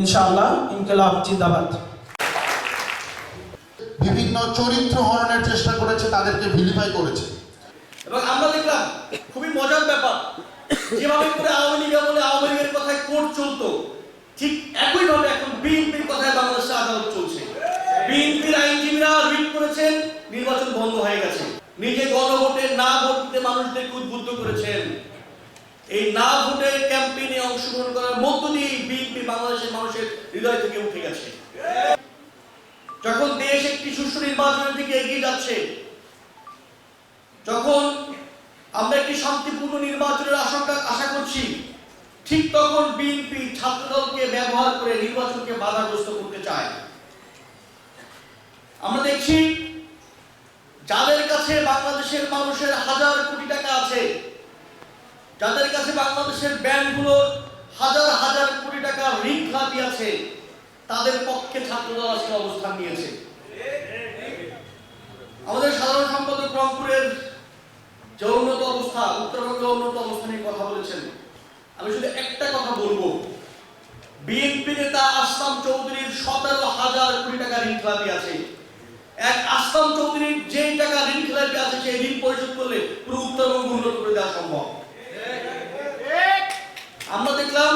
ইনশাআল্লাহ ইনকলাব জিন্দাবাদ। বিভিন্ন চরিত্র হরণের চেষ্টা করেছে তাদেরকে ভিলিফাই করেছে। এবং আমরা দেখলাম খুবই মজার ব্যাপার যেভাবে করে আওয়ামী লীগ আমলে আওয়ামী লীগের কথায় কোর্ট চলতো ঠিক একইভাবে এখন বিএনপির কথায় বাংলাদেশে আদালত চলছে। বিএনপির আইনজীবীরা রিট করেছেন নির্বাচন বন্ধ হয়ে গেছে। নিজে গণভোটে না ভোট দিতে মানুষদেরকে উদ্বুদ্ধ করেছেন। এই না অংশগ্রহণ করার মধ্য দিয়ে বিএনপি বাংলাদেশের মানুষের হৃদয় থেকে উঠে গেছে। যখন দেশ একটি সুষ্ঠু নির্বাচনের দিকে এগিয়ে যাচ্ছে, যখন আমরা একটি শান্তিপূর্ণ নির্বাচনের আশঙ্কা আশা করছি, ঠিক তখন বিএনপি ছাত্রদলকে ব্যবহার করে নির্বাচনকে বাধাগ্রস্ত করতে চায়। আমরা দেখছি যাদের কাছে বাংলাদেশের মানুষের হাজার কোটি টাকা আছে, যাদের কাছে বাংলাদেশের ব্যাংকগুলোর হাজার হাজার কোটি টাকা ঋণ আছে। তাদের পক্ষে ছাত্রদল আজকে অবস্থান নিয়েছে। আমাদের সাধারণ সম্পাদক রংপুরের যে উন্নত অবস্থা উত্তরবঙ্গের উন্নত অবস্থা নিয়ে কথা বলেছেন। আমি শুধু একটা কথা বলব। বিএনপি নেতা আসলাম চৌধুরীর সতেরো হাজার কোটি টাকা ঋণ খেলাপি আছে। এক আসলাম চৌধুরীর যেই টাকা ঋণ খেলাপি আছে, সেই ঋণ পরিশোধ করলে পুরো উত্তরবঙ্গ উন্নত করে দেওয়া সম্ভব আমরা দেখলাম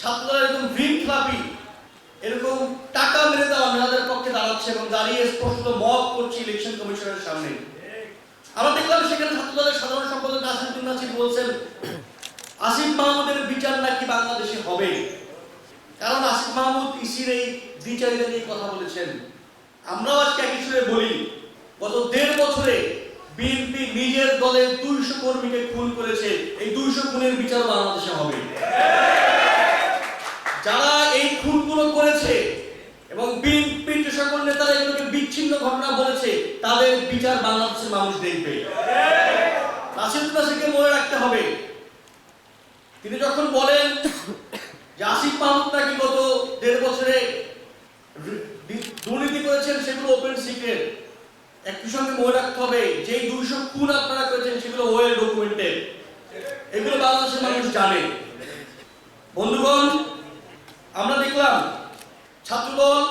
ছাত্ররা এরকম ঋণ এরকম টাকা মেরে মেধাদের পক্ষে দাঁড়াচ্ছে এবং দাঁড়িয়ে স্পষ্ট মত করছে ইলেকশন কমিশনের সামনে। আমরা দেখলাম সেখানে সাধারণ সম্পাদক বলছেন মাহমুদের বিচার নাকি বাংলাদেশে হবে? কারণ মাহমুদ ইসির এই নিয়ে কথা বলেছেন। আমরাও আজকে একই সুরে বলি, গত দেড় বছরে বিএনপি নিজের দলের দুইশো কর্মীকে খুন করেছে, এই দুইশো খুনের বিচার বাংলাদেশে হবে। এবং বিএনপির সকল নেতারা এগুলোকে বিচ্ছিন্ন ঘটনা বলেছে, তাদের বিচার বাংলাদেশের মানুষ দেখবে। নাসিরুদ্দিন নাসিরকে মনে রাখতে হবে, তিনি যখন বলেন যে আসিফ মাহমুদ নাকি গত দেড় বছরে দুর্নীতি করেছেন, সেগুলো ওপেন সিক্রেট একই সঙ্গে মনে রাখতে হবে যে দুইশো খুন আপনারা করেছেন, সেগুলো ওয়েল ডকুমেন্টেড এগুলো বাংলাদেশের মানুষ জানে। বন্ধুগণ, আমরা দেখলাম ছাত্রদল,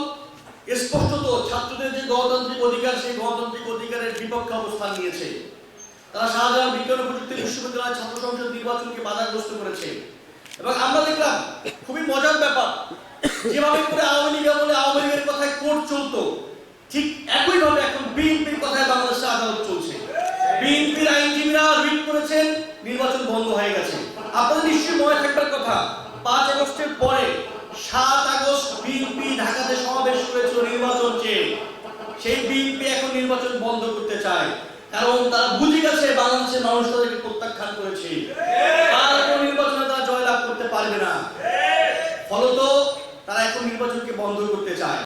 স্পষ্টত ছাত্রদের যে গণতান্ত্রিক অধিকার, সেই গণতান্ত্রিক অধিকারের বিপক্ষে অবস্থান নিয়েছে। তারা শাহজাহান বিজ্ঞান প্রযুক্তি বিশ্ববিদ্যালয় ছাত্র সংসদ নির্বাচনকে বাধাগ্রস্ত করেছে। এবং আমরা দেখলাম, খুবই মজার ব্যাপার, যেভাবে করে আওয়ামী লীগ আমলে আওয়ামী লীগের কথায় কোর্ট চলতো, ঠিক একইভাবে এখন বিএনপির কথায় বাংলাদেশে আদালত চলছে। বিএনপির আইনজীবীরা রিট করেছেন, নির্বাচন বন্ধ হয়ে গেছে। আপনাদের নিশ্চয়ই মনে থাকবার কথা পাঁচ আগস্টের পরে সাত আগস্ট বিএনপি ঢাকাতে সমাবেশ করেছিল নির্বাচন চেয়ে সেই বিএনপি এখন নির্বাচন বন্ধ করতে চায়। কারণ তারা বুঝে গেছে বাংলাদেশের মানুষ তাদেরকে প্রত্যাখ্যান করেছে। আর কোনো নির্বাচনে তারা জয়লাভ করতে পারবে না। ফলত তারা এখন নির্বাচনকে বন্ধ করতে চায়।